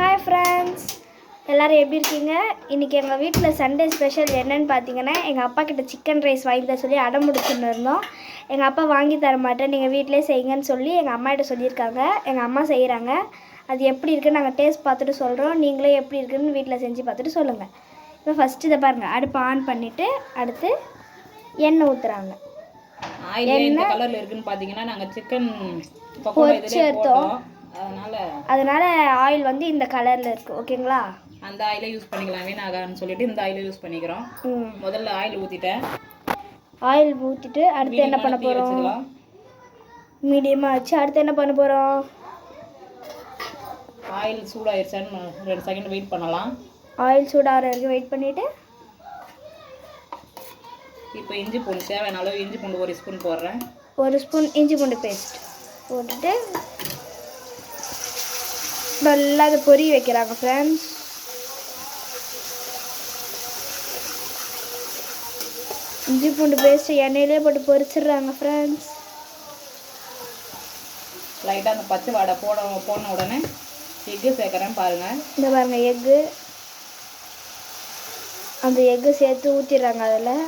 Hi friends எல்லோரும் எப்படி இருக்கீங்க? இன்றைக்கி எங்கள் வீட்டில் சண்டே ஸ்பெஷல் என்னன்னு பார்த்தீங்கன்னா எங்கள் அப்பா கிட்ட சிக்கன் ரைஸ் வாங்கி தர சொல்லி அடம் முடிச்சுன்னு இருந்தோம். எங்கள் அப்பா வாங்கி தர மாட்டேன் நீங்கள் வீட்டிலே செய்யுங்கன்னு சொல்லி எங்கள் அம்மா கிட்ட சொல்லியிருக்காங்க. எங்கள் அம்மா செய்கிறாங்க அது எப்படி இருக்குன்னு நாங்கள் டேஸ்ட் பார்த்துட்டு சொல்கிறோம் நீங்களே எப்படி இருக்குன்னு வீட்டில் செஞ்சு பார்த்துட்டு சொல்லுங்கள் இப்போ ஃபஸ்ட்டு இதை பாருங்கள் அடுப்பு ஆன் பண்ணிவிட்டு அடுத்து எண்ணெய் ஊற்றுறாங்க இந்த கலர்ல இருக்குன்னு பாத்தீங்கன்னா நாங்க சிக்கன் இதுலயே போட்டோம். அதனால ஆயில் வந்து இந்த கலரில் இருக்குது ஓகேங்களா அந்த ஆயிலை யூஸ் பண்ணிக்கலாம் வீணாகான்னு சொல்லிட்டு இந்த ஆயிலை யூஸ் பண்ணிக்கிறோம். ம். முதல்ல ஆயில் ஊத்திட்டேன். ஆயில் ஊற்றிட்டு அடுத்து என்ன பண்ண போகிறோம் மீடியமாக வச்சு அடுத்து என்ன பண்ண போகிறோம் ஆயில் சூடாயிருச்சான்னு ரெண்டு செகண்ட் வெயிட் பண்ணலாம். ஆயில் சூடாகிற வரைக்கும் வெயிட் பண்ணிவிட்டு இப்போ இஞ்சி பூண்டு தேவையான அளவு இஞ்சி பூண்டு ஒரு ஸ்பூன் போடுறேன். ஒரு ஸ்பூன் இஞ்சி பூண்டு பேஸ்ட் போட்டுட்டு நல்லா அதை பொரிய வைக்கிறாங்க ஃப்ரெண்ட்ஸ் இஞ்சி பூண்டு பேஸ்ட் எண்ணெயிலே போட்டு பொரிச்சிடுறாங்க ஃப்ரெண்ட்ஸ் லைட்டாக அந்த பச்சை வாடை போட போன உடனே எக்கு சேர்க்குறேன் பாருங்க. இந்த பாருங்க எக்கு அந்த எக்கு சேர்த்து ஊற்றிடுறாங்க அதில்.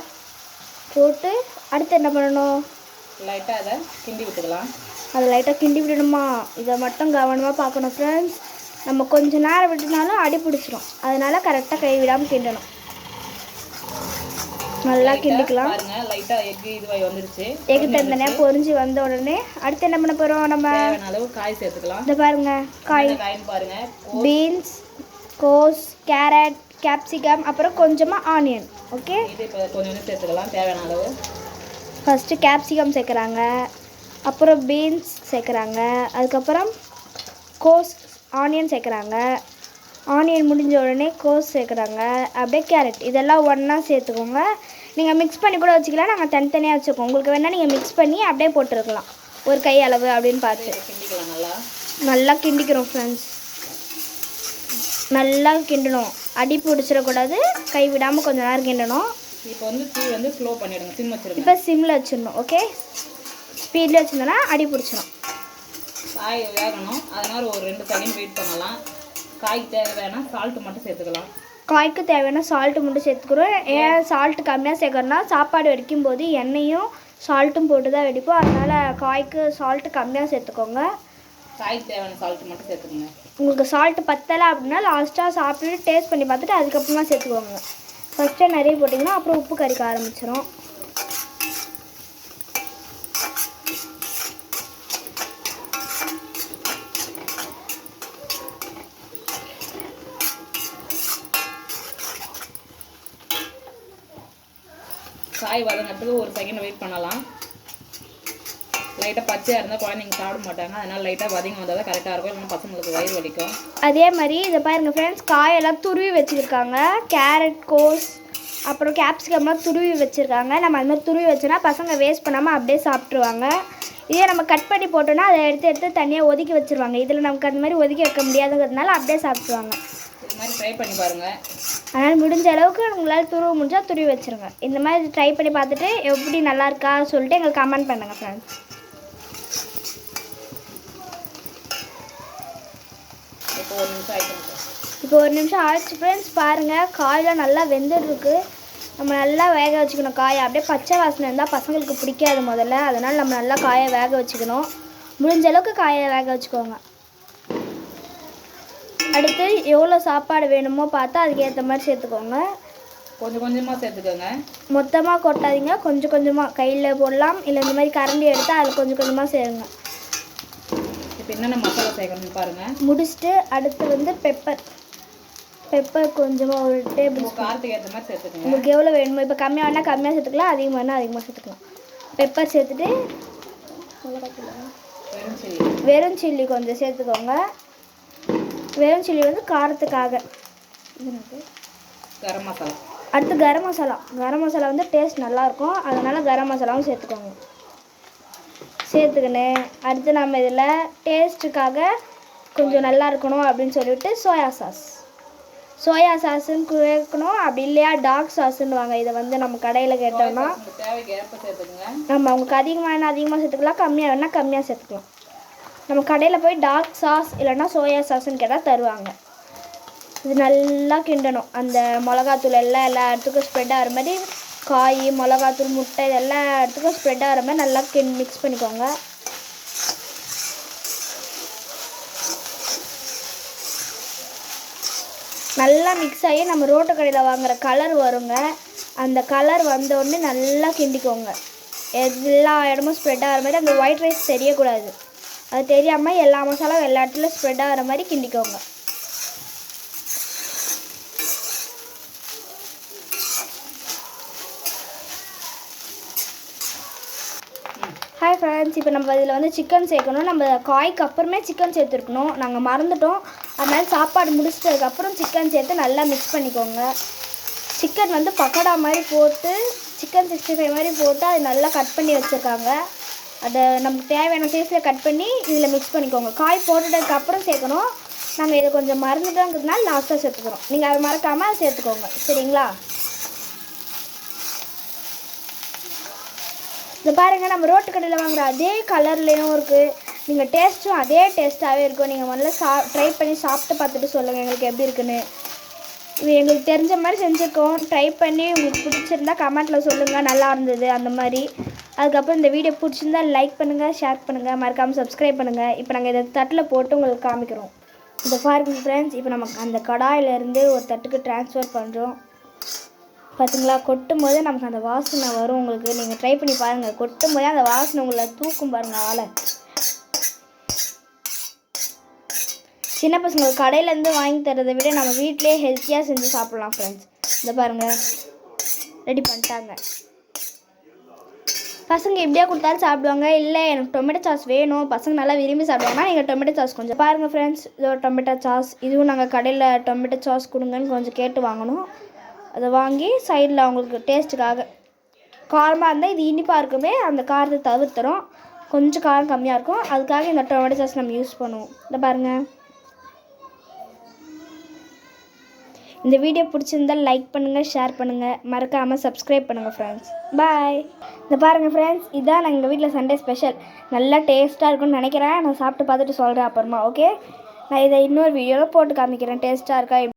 போட்டு அடுத்து என்ன பண்ணணும்? லைட்டாக அதை கிண்டி விட்டுக்கலாம். அதை லைட்டாக கிண்டி விடணுமா? இதை மட்டும் கவனமாக பார்க்கணும் ஃப்ரெண்ட்ஸ் நம்ம கொஞ்ச நேரம் விட்டுனாலும் அடி பிடிச்சிரும். அதனால கரெக்டாக கை விடாமல் கிண்டணும். நல்லா கிண்டிக்கலாம். லைட்டாக எக்கு இதுவாகி வந்துருச்சு. தனித்தனியாக பொரிஞ்சு வந்த உடனே அடுத்து என்ன பண்ண போகிறோம் நம்ம? அளவு காய் சேர்த்துக்கலாம். இந்த பாருங்க காய். பாருங்க. பீன்ஸ் கோஸ் கேரட் கேப்சிகம் அப்புறம் கொஞ்சமாக ஆனியன் ஓகே கொஞ்சம் கொஞ்சம் சேர்த்துக்கலாம் தேவையான அளவு. ஃபஸ்ட்டு கேப்சிகம் சேர்க்குறாங்க. அப்புறம் பீன்ஸ் சேர்க்குறாங்க. அதுக்கப்புறம் கோஸ் ஆனியன் சேர்க்குறாங்க. ஆனியன் முடிஞ்ச உடனே கோஸ் சேர்க்குறாங்க. அப்படியே கேரட் இதெல்லாம் ஒன்றா சேர்த்துக்கோங்க. நீங்கள் மிக்ஸ் பண்ணி கூட வச்சுக்கலாம். நாங்கள் தனித்தனியாக வச்சுக்கோம் உங்களுக்கு வேணால் நீங்கள் மிக்ஸ் பண்ணி அப்படியே போட்டுருக்கலாம். ஒரு கை அளவு அப்படின்னு பார்த்து. நல்லா நல்லா? கிண்டிக்கிறோம் ஃப்ரெண்ட்ஸ் நல்லா கிண்டணும். அடி பிடிச்சிடக்கூடாது. கை விடாமல் கொஞ்ச நேரம் கிண்டணும். இப்போ வந்து தீ வந்து ஸ்லோ பண்ணிடுங்க. சிம் வச்சிருங்க. இப்போ சிம்மில் வச்சிடணும் ஓகே ஸ்பீடில் வச்சுருந்தோன்னா அடி பிடிச்சிடும் காய் வேகணும். அதனால ஒரு ரெண்டு செகண்ட் வெயிட் பண்ணலாம். காய்க்கு தேவையான சால்ட் மட்டும் சேர்த்துக்கலாம். காய்க்கு தேவையான சால்ட்டு மட்டும் சேர்த்துக்கிறோம். ஏன் சால்ட்டு கம்மியாக சேர்க்கறோன்னா சாப்பாடு வெடிக்கும் போது எண்ணெயும் சால்ட்டும் போட்டு தான் வெடிப்போம். அதனால் காய்க்கு சால்ட்டு கம்மியாக சேர்த்துக்கோங்க. காய்க்கு தேவையான சால்ட் மட்டும் சேர்த்துக்கோங்க. உங்களுக்கு சால்ட்டு பத்தலை அப்படின்னா லாஸ்ட்டாக சாப்பிட்டுட்டு டேஸ்ட் பண்ணி பார்த்துட்டு அதுக்கப்புறமா சேர்த்துக்கோங்க. ஃபஸ்ட்டே நிறைய போட்டிங்கன்னா அப்புறம் உப்பு கறிக்க ஆரம்பிச்சிடும் காய் வதங்கிறதுக்கு ஒரு செகண்ட் வெயிட் பண்ணலாம். லைட்டாக பச்சையாக இருந்தால் குழந்தைங்க சாப்பிட மாட்டாங்க. அதனால லைட்டாக வதங்கி வந்தால் தான் கரெக்டாக இருக்கும். இல்லைன்னா பசங்களுக்கு வயிறு வலிக்கும். அதே மாதிரி இதை பாருங்க ஃப்ரெண்ட்ஸ் காயெல்லாம் துருவி வச்சுருக்காங்க. கேரட் கோஸ் அப்புறம் கேப்சிகம்லாம் துருவி வச்சுருக்காங்க. நம்ம அது மாதிரி துருவி வச்சோன்னா பசங்க வேஸ்ட் பண்ணாமல் அப்படியே சாப்பிட்ருவாங்க இதே நம்ம கட் பண்ணி போட்டோன்னா அதை எடுத்து எடுத்து தனியாக ஒதுக்கி வச்சுருவாங்க. இதில் நமக்கு அந்த மாதிரி ஒதுக்கி வைக்க முடியாதுங்கிறதுனால அப்படியே சாப்பிட்ருவாங்க இது மாதிரி ட்ரை பண்ணி பாருங்கள் அதனால் முடிஞ்ச அளவுக்கு உங்களால் துருவ முடிஞ்சால் துருவி வச்சுருங்க. இந்த மாதிரி ட்ரை பண்ணி பார்த்துட்டு எப்படி நல்லா இருக்கா சொல்லிட்டு எங்களுக்கு கமெண்ட் பண்ணுங்கள் ஃப்ரெண்ட்ஸ் இப்போ ஒரு நிமிஷம் ஆயிட்டு இப்போ ஒரு நிமிஷம் ஆயிடுச்சு ஃப்ரெண்ட்ஸ் பாருங்கள் காயெலாம் நல்லா வெந்துட்டுருக்கு. நம்ம நல்லா வேக வச்சுக்கணும் காயை. அப்படியே பச்சை வாசனை இருந்தால் பசங்களுக்கு பிடிக்காது முதல்ல. அதனால் நம்ம நல்லா காயை வேக வச்சுக்கணும். முடிஞ்ச அளவுக்கு காயை வேக வச்சுக்கோங்க. அடுத்து எவ்வளோ சாப்பாடு வேணுமோ பார்த்து அதுக்கேற்ற மாதிரி சேர்த்துக்கோங்க. கொஞ்சம் கொஞ்சமாக சேர்த்துக்கோங்க. மொத்தமாக கொட்டாதீங்க. கொஞ்சம் கொஞ்சமாக கையில் போடலாம். இல்லை இந்த மாதிரி கரண்டி எடுத்து அதில் கொஞ்சம் கொஞ்சமாக சேருங்க. இப்போ என்னென்ன மசாலா சேர்க்கணும்னு பாருங்கள் முடிச்சுட்டு அடுத்து வந்து பெப்பர் பெப்பர் கொஞ்சமாக ஒரு டேபிள் காரத்துக்கு ஏற்ற மாதிரி சேர்த்துக்கோங்க. உங்களுக்கு எவ்வளோ வேணுமோ இப்போ கம்மியாக வேணால் கம்மியாக சேர்த்துக்கலாம். அதிகமாக வேணால் அதிகமாக சேர்த்துக்கலாம். பெப்பர் சேர்த்துட்டு வெறும் சில்லி கொஞ்சம் சேர்த்துக்கோங்க. வெறும் சில்லி வந்து காரத்துக்காக? கரம் மசாலா. அடுத்து கரம் மசாலா. கரம் மசாலா வந்து டேஸ்ட் நல்லாயிருக்கும் அதனால் கரம் மசாலாவும் சேர்த்துக்கோங்க. சேர்த்துக்கின்னு. அடுத்து நம்ம இதில் டேஸ்ட்டுக்காக கொஞ்சம் நல்லா இருக்கணும் அப்படின்னு சொல்லிவிட்டு சோயா சாஸ் சோயா சாஸுன்னு கேட்கணும் அப்படி இல்லையா? டார்க் சாஸுன்னு வாங்க இதை வந்து நம்ம கடையில் கேட்டோம்னா நம்ம அவங்களுக்கு அதிகமாக வேணால் அதிகமாக சேர்த்துக்கலாம். கம்மியாக வேணால் கம்மியாக சேர்த்துக்கலாம். நம்ம கடையில் போய் டார்க் சாஸ் இல்லைன்னா சோயா சாஸ்ன்னு கேட்டால் தருவாங்க. இது நல்லா கிண்டணும். அந்த மிளகாத்தூள் எல்லாம் எல்லா இடத்துக்கும் ஸ்ப்ரெட் ஆகிற மாதிரி காய் மிளகாத்தூள் முட்டை இது எல்லா இடத்துக்கும் ஸ்ப்ரெட் ஆகிற மாதிரி நல்லா கிண் மிக்ஸ் பண்ணிக்கோங்க. நல்லா மிக்ஸ் ஆகி நம்ம ரோட்டு கடையில் வாங்குகிற கலர் வருங்க. அந்த கலர் வந்தோடனே நல்லா கிண்டிக்கோங்க. எல்லா இடமும் ஸ்ப்ரெட் ஆகிற மாதிரி அந்த ஒயிட் ரைஸ் தெரியக்கூடாது. அது தெரியாமல் எல்லா மசாலாவும் எல்லா இடத்துலையும் ஸ்ப்ரெட் ஆகிற மாதிரி கிண்டிக்கோங்க. ஹாய் ஃப்ரெண்ட்ஸ் இப்போ நம்ம இதில் வந்து சிக்கன் சேர்க்கணும். நம்ம காய்க்கு அப்புறமே சிக்கன் சேர்த்துருக்கணும். நாங்கள் மறந்துட்டோம். அதனால் சாப்பாடு முடிச்சிட்டதுக்கப்புறம் சிக்கன் சேர்த்து நல்லா மிக்ஸ் பண்ணிக்கோங்க. சிக்கன் வந்து பக்கோடா மாதிரி போட்டு சிக்கன் சிக்ஸ்டி ஃபைவ் மாதிரி போட்டு அது நல்லா கட் பண்ணி வச்சுருக்காங்க. அதை நமக்கு தேவையான சைஸில் கட் பண்ணி இதில் மிக்ஸ் பண்ணிக்கோங்க. காய் போட்டுட்டதுக்கப்புறம் சேர்க்கணும். நாங்கள் இதை கொஞ்சம் மறந்துட்டோங்கிறதுனால லாஸ்ட்டாக சேர்த்துக்கிறோம். நீங்கள் அதை மறக்காமல் அதை சேர்த்துக்கோங்க. சரிங்களா? இந்த பாருங்கள் நம்ம ரோட்டு கடையில் வாங்குற அதே கலர்லேயும் இருக்குது நீங்கள் டேஸ்ட்டும் அதே டேஸ்ட்டாகவே இருக்கும். நீங்கள் முதல்ல சா ட்ரை பண்ணி சாப்பிட்டு பார்த்துட்டு சொல்லுங்கள் எங்களுக்கு எப்படி இருக்குன்னு. இது எங்களுக்கு தெரிஞ்ச மாதிரி செஞ்சுருக்கோம். ட்ரை பண்ணி உங்களுக்கு பிடிச்சிருந்தா கமெண்ட்டில் சொல்லுங்கள் நல்லா இருந்தது அந்த மாதிரி. அதுக்கப்புறம் இந்த வீடியோ பிடிச்சிருந்தா லைக் பண்ணுங்கள் ஷேர் பண்ணுங்கள் மறக்காமல் சப்ஸ்கிரைப் பண்ணுங்கள் இப்போ நாங்கள் இதை தட்டில் போட்டு உங்களுக்கு காமிக்கிறோம். இந்த பாருங்க ஃப்ரெண்ட்ஸ் இப்போ நமக்கு அந்த கடாயிலேருந்து ஒரு தட்டுக்கு ட்ரான்ஸ்ஃபர் பண்ணுறோம் பார்த்தீங்களா கொட்டும் போது நமக்கு அந்த வாசனை வரும் உங்களுக்கு. நீங்கள் ட்ரை பண்ணி பாருங்கள் கொட்டும் போதே அந்த வாசனை உங்களை தூக்கும் பாருங்கள் ஆளை. சின்ன பசங்க கடையிலேருந்து வாங்கி தரதை விட நம்ம வீட்டிலே ஹெல்த்தியாக செஞ்சு சாப்பிட்லாம் ஃப்ரெண்ட்ஸ் இந்த பாருங்கள் ரெடி பண்ணிட்டாங்க. பசங்க எப்படியா கொடுத்தாலும் சாப்பிடுவாங்க. இல்லை எனக்கு டொமேட்டோ சாஸ் வேணும். பசங்க நல்லா விரும்பி சாப்பிடுவாங்கன்னா நீங்கள் டொமேட்டோ சாஸ் கொஞ்சம் பாருங்கள் ஃப்ரெண்ட்ஸ் இதோ டொமேட்டோ சாஸ் இதுவும் நாங்கள் கடையில் டொமேட்டோ சாஸ் கொடுங்கன்னு கொஞ்சம் கேட்டு வாங்கணும். அதை வாங்கி சைடில் அவங்களுக்கு டேஸ்ட்டுக்காக காரமாக இருந்தால் இது இனிப்பாக இருக்குமே அந்த காரத்தை தவிர்த்துறோம். கொஞ்சம் காரம் கம்மியாக இருக்கும். அதுக்காக இந்த டொமேட்டோ சாஸ் நம்ம யூஸ் பண்ணுவோம். இந்த பாருங்கள் இந்த வீடியோ பிடிச்சிருந்தா லைக் பண்ணுங்கள் ஷேர் பண்ணுங்கள் மறக்காமல் சப்ஸ்கிரைப் பண்ணுங்கள் ஃப்ரெண்ட்ஸ் பாய் இந்த பாருங்கள் ஃப்ரெண்ட்ஸ் இதான் நாங்கள் எங்கள் வீட்டில் சண்டே ஸ்பெஷல் நல்லா டேஸ்ட்டாக இருக்கும்னு நினைக்கிறேன். நான் சாப்பிட்டு பார்த்துட்டு சொல்கிறேன் அப்புறமா ஓகே நான் இதை இன்னொரு வீடியோவில் போட்டு காமிக்கிறேன். டேஸ்ட்டாக இருக்கா